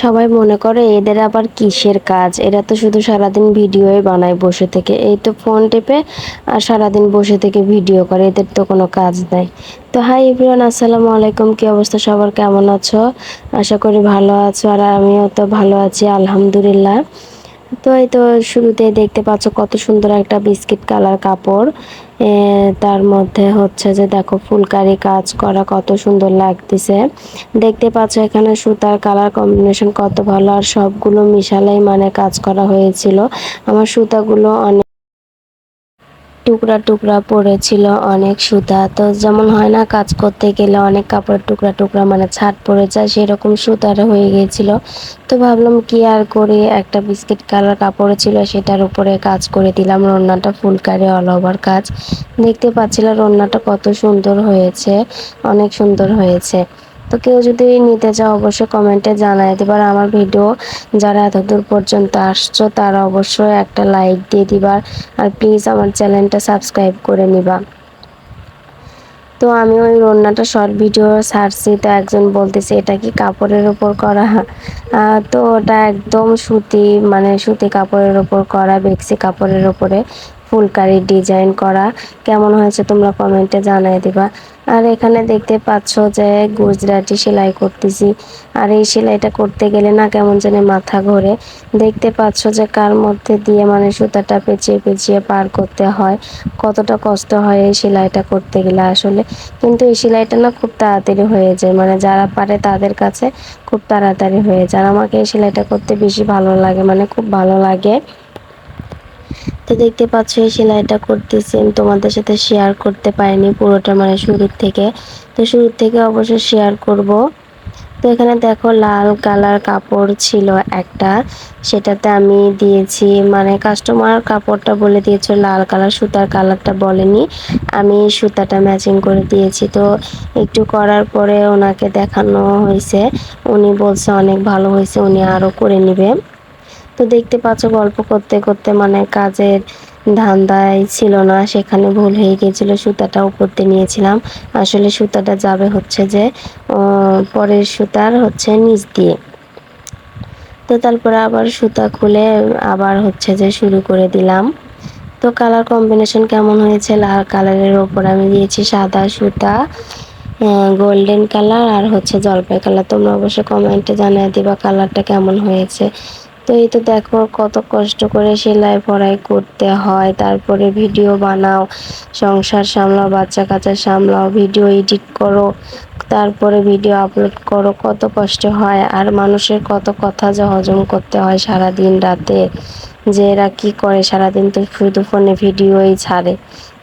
সবাই মনে করে এদের আবার কিসের কাজ? এরা তো শুধু সারাদিন ভিডিওই বানায় বসে থেকে। এই তো ফোন টেপে আর সারাদিন বসে থেকে ভিডিও করে, এদের তো কোনো কাজ নাই। তো হাই ইব্রিয়ান আসসালামু আলাইকুম। কি অবস্থা? সবার কেমন আছো? আশা করি ভালো আছো আর আমিও তো ভালো আছি, আলহামদুলিল্লাহ। তো এই তো শুরুতে দেখতে পাচ্ছ কত সুন্দর একটা বিস্কিট কালার কাপড়। তার মধ্যে হচ্ছে যে দেখো ফুলকারি কাজ করা কত সুন্দর লাগতেছে। দেখতে পাচ্ছ এখানে সুতার কালার কম্বিনেশন কত ভালো আর সবগুলো মিশালেই মানে কাজ করা হয়েছিল। আমার সুতাগুলো অনেক টুকরা টুকরা পড়েছিল, অনেক সুতা। তো যেমন হয় না, কাজ করতে গেলে অনেক কাপড়ের টুকরা টুকরা মানে ছাট পড়ে যায়, সেরকম সুতার হয়ে গিয়েছিল তো ভাবলাম কি আর করি, একটা বিস্কিট কালার কাপড় ছিল, সেটার উপরে কাজ করে দিলাম, রান্নাটা ফুলকারি অল ওভার কাজ। দেখতে পাচ্ছিলাম রান্নাটা কত সুন্দর হয়েছে, অনেক সুন্দর হয়েছে। তো কেউ যদি নিতে চাও, অবশ্যই কমেন্টে জানাই দিবার আমার ভিডিও যারা এতদূর পর্যন্ত আসছো, তারা অবশ্যই একটা লাইক দিয়ে দিবার আর প্লিজ আমার চ্যানেলটা সাবস্ক্রাইব করে নিবা। তো আমি ওই রান্নাটা শর্ট ভিডিও ছাড়ছি, তো একজন বলতেছে, এটা কি কাপড়ের ওপর করা? তো ওটা একদম সুতি মানে সুতি কাপড়ের ওপর করা, বেক্সি কাপড়ের ওপরে ফুলকারি ডিজাইন করা। কেমন হয়েছে তোমরা কমেন্টে জানাই দিবা। আর এখানে দেখতে পাচ্ছ যে গুজরাটি সেলাই করতেছি। আর এই সেলাইটা করতে গেলে না কেমন জানি মাথা ঘোরে। দেখতে পাচ্ছ যে কার মধ্যে দিয়ে মানে সুতাটা পেঁচিয়ে পেঁচিয়ে পার করতে হয়। কতটা কষ্ট হয় এই সেলাইটা করতে গেলে আসলে। কিন্তু এই সেলাইটা না খুব তাড়াতাড়ি হয়ে যায়। মানে যারা পারে তাদের কাছে খুব তাড়াতাড়ি হয়ে যায়। আমাকে এই সেলাইটা করতে বেশি ভালো লাগে। মানে খুব ভালো লাগে। তো দেখতে পাচ্ছ, এই সেলাইটা করতেছি। আমি তোমাদের সাথে শেয়ার করতে পারিনি পুরোটা মানে শুরুর থেকে। তো শুরুর থেকে অবশ্যই শেয়ার করব। তো এখানে দেখো, লাল কালার কাপড় ছিল একটা। সেটাতে আমি দিয়েছি মানে কাস্টমার কাপড়টা বলে দিয়েছে, লাল কালার, সুতার কালারটা বলেনি। আমি সুতাটা ম্যাচিং করে দিয়েছি। তো একটু করার পরে ওনাকে দেখানো হয়েছে। উনি বলছে অনেক ভালো হয়েছে, উনি আরও করে নেবে। তো দেখতে পাচ্ছ গল্প করতে করতে মানে কাজের ধান্দায় ছিল না, সেখানে ভুল হয়ে গিয়েছিল, সুতাটা উপরতে নিয়েছিলাম। আসলে সুতাটা যাবে হচ্ছে যে পরের সুতার হচ্ছে নিচ দিয়ে। তো তারপরে আবার সুতা খুলে আবার হচ্ছে যে শুরু করে দিলাম। তো কালার কম্বিনেশন কেমন হয়েছে? লাল কালারের ওপর আমি দিয়েছি সাদা সুতা গোল্ডেন কালার আর হচ্ছে জলপাই কালার তোমরা অবশ্যই কমেন্টে জানিয়ে দিবা কালারটা কেমন হয়েছে। তো এই তো দেখো কত কষ্ট করে সেলাই পড়াই করতে হয়। তারপরে ভিডিও বানাও, সংসার সামলাও, বাচ্চা কাচ্চা সামলাও, ভিডিও এডিট করো, তারপরে ভিডিও আপলোড করো, কত কষ্ট হয়। আর মানুষের কত কথা যে হজম করতে হয় সারা দিন রাতে। যে এরা কি করে সারাদিন তো শুধু ফোনে ভিডিওই ছাড়ে।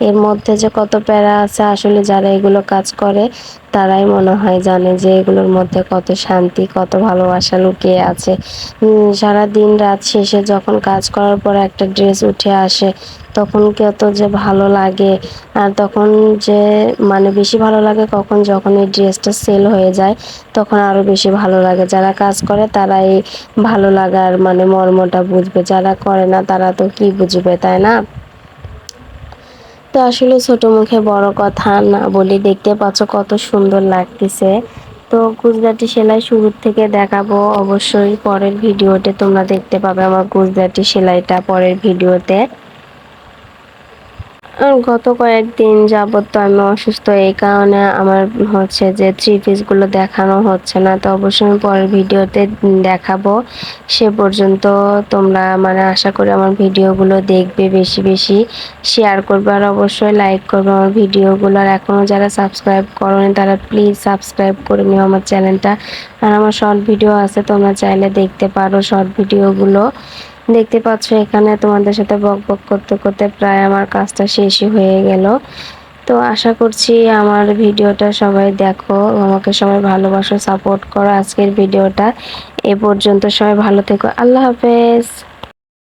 এর মধ্যে যে কত প্যারা আছে, আসলে যারা এগুলো কাজ করে, তারাই মনে হয় জানে যে এগুলোর মধ্যে কত শান্তি, কত ভালোবাসা লুকিয়ে আছে। সারা দিন রাত শেষে যখন কাজ করার পর একটা ড্রেস উঠে আসে, তখন কত যে ভালো লাগে? আর তখন যে মানে বেশি ভালো লাগে কখন যখন এই ড্রেসটা সেল হয়ে যায়, তখন আরও বেশি ভালো লাগে। যারা কাজ করে তারাই ভালো লাগার মানে মর্মটা বুঝবে। যারা করে না, তারা তো কি বুঝবে, তাই না? তো আসলে ছোট মুখে বড় কথা না বলি দেখতে পাচ্ছ কত সুন্দর লাগতেছে। তো গুজরাটি সেলাই শুরুর থেকে দেখাবো, অবশ্যই পরের ভিডিওতে তোমরা দেখতে পাবে আমার গুজরাটি সেলাইটা পরের ভিডিওতে। গত কয়েকদিন যাবত তো আমি অসুস্থ, এই কারণে আমার হচ্ছে যে থ্রি পিসগুলো দেখানো হচ্ছে না। তো অবশ্যই আমি পরের ভিডিওতে দেখাবো। সে পর্যন্ত তোমরা মানে আশা করি আমার ভিডিওগুলো দেখবে বেশি বেশি। শেয়ার করবে আর অবশ্যই লাইক করবে আমার ভিডিওগুলো। আর এখনও যারা সাবস্ক্রাইব করোনি, তারা প্লিজ সাবস্ক্রাইব করে নিও আমার চ্যানেলটা আর আমার শর্ট ভিডিও আছে, তোমরা চাইলে দেখতে পারো শর্ট ভিডিওগুলো দেখতে পাচ্ছ এখানে তোমাদের সাথে বক বক করতে করতে প্রায় আমার কাজটা শেষই হয়ে গেল। তো আশা করছি আমার ভিডিওটা সবাই দেখো, আমাকে সবাই ভালোবাসো সাপোর্ট করো আজকের ভিডিওটা। এ পর্যন্ত সবাই ভালো থেকো। আল্লাহ হাফেজ।